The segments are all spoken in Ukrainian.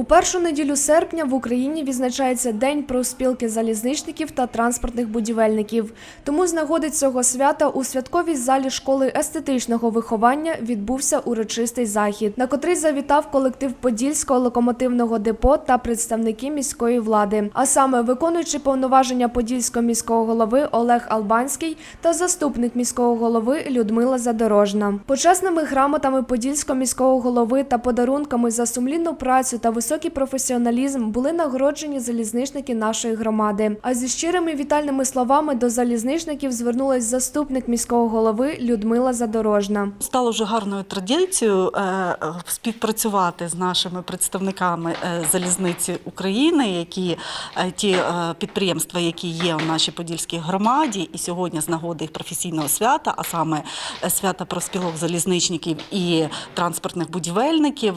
У першу неділю серпня в Україні відзначається День профспілки залізничників та транспортних будівельників. Тому з нагоди цього свята у святковій залі школи естетичного виховання відбувся урочистий захід, на котрий завітав колектив Подільського локомотивного депо та представники міської влади, а саме виконуючи повноваження Подільського міського голови Олег Албанський та заступник міського голови Людмила Задорожна. Почесними грамотами Подільського міського голови та подарунками за сумлінну працю та високий професіоналізм були нагороджені залізничники нашої громади. А зі щирими вітальними словами до залізничників звернулась заступник міського голови Людмила Задорожна. Стало вже гарною традицією е, співпрацювати з нашими представниками е, залізниці України, які е, ті підприємства, які є у нашій подільській громаді, і сьогодні з нагоди їх професійного свята, а саме свята профспілок залізничників і транспортних будівельників,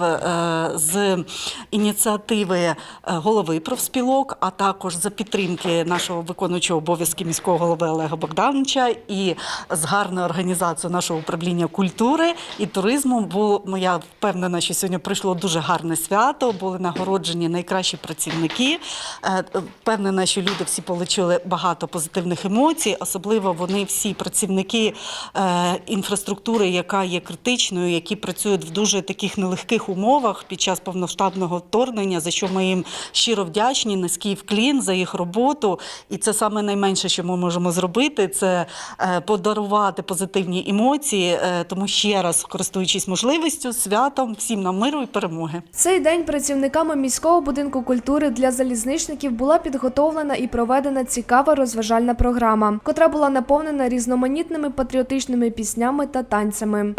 з ініціативи е, голови профспілок, а також за підтримки нашого виконуючого обов'язки міського голови Олега Богдановича і з гарною організацією нашого управління культури і туризму. Бо я впевнена, що сьогодні прийшло дуже гарне свято. Були нагороджені найкращі працівники. Е, Впевнена, що люди всі отримали багато позитивних емоцій, особливо вони всі працівники е, інфраструктури, яка є критичною, які працюють в дуже таких нелегких умовах під час повноштабного вторгнення, за що ми їм щиро вдячні, низький вклін за їх роботу. І це саме найменше, що ми можемо зробити, це е, подарувати позитивні емоції. Е, Тому ще раз, користуючись можливістю, святом всім нам миру і перемоги. Цей день працівниками міського будинку культури для залізничників була підготовлена і проведена цікава розважальна програма, котра була наповнена різноманітними патріотичними піснями та танцями.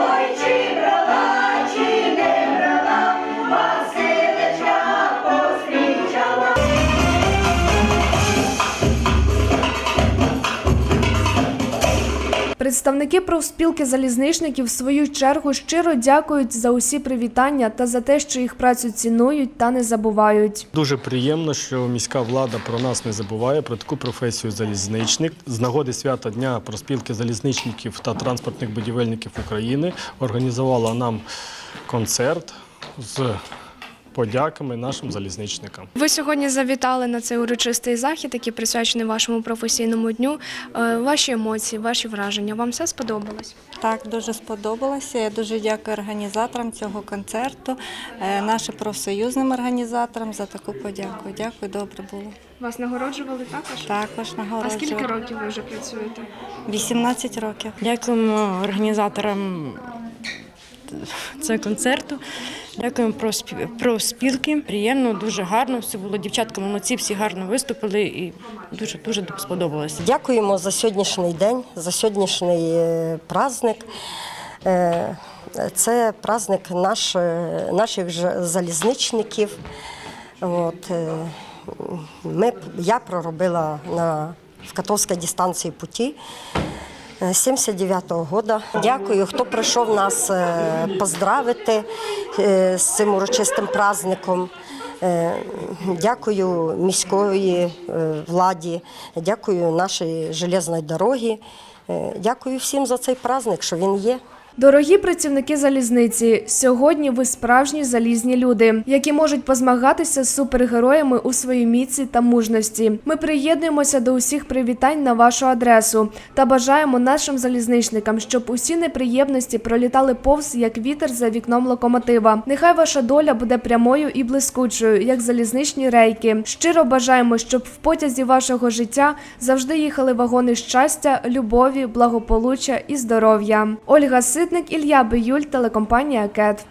Представники профспілки залізничників в свою чергу щиро дякують за усі привітання та за те, що їх працю цінують та не забувають. Дуже приємно, що міська влада про нас не забуває про таку професію залізничник. З нагоди свята дня проспілки залізничників та транспортних будівельників України організувала нам концерт з подяками нашим залізничникам. Ви сьогодні завітали на цей урочистий захід, який присвячений вашому професійному дню. Е, Ваші емоції, ваші враження. Вам все сподобалось? Так, дуже сподобалося. Я дуже дякую організаторам цього концерту, е, нашим профсоюзним організаторам за таку подяку. Дякую, добре було. Вас нагороджували також? Також А скільки років ви вже працюєте? 18 років. Дякуємо організаторам цього концерту. Дякуємо про, спів- про спілки. Приємно, дуже гарно. Все було дівчатка молодці, всі гарно виступили і дуже дуже сподобалося. Дякуємо за сьогоднішній день, за сьогоднішній е, праздник. Е, Це праздник наш, е, наших залізничників. От, ми, я проробила на, в Катовській дистанції путі. Е, 79-го года. Дякую, хто прийшов нас е, поздравити е, з цим урочистим праздником. Е, Дякую міської е, владі, дякую нашій железної дорогі. Е, Дякую всім за цей праздник, що він є. Дорогі працівники залізниці, сьогодні ви справжні залізні люди, які можуть позмагатися з супергероями у своїй міці та мужності. Ми приєднуємося до усіх привітань на вашу адресу та бажаємо нашим залізничникам, щоб усі неприємності пролітали повз як вітер за вікном локомотива. Нехай ваша доля буде прямою і блискучою, як залізничні рейки. Щиро бажаємо, щоб в потязі вашого життя завжди їхали вагони щастя, любові, благополуччя і здоров'я. Ольга Ситник, Ілля Биюль, телекомпанія Кет.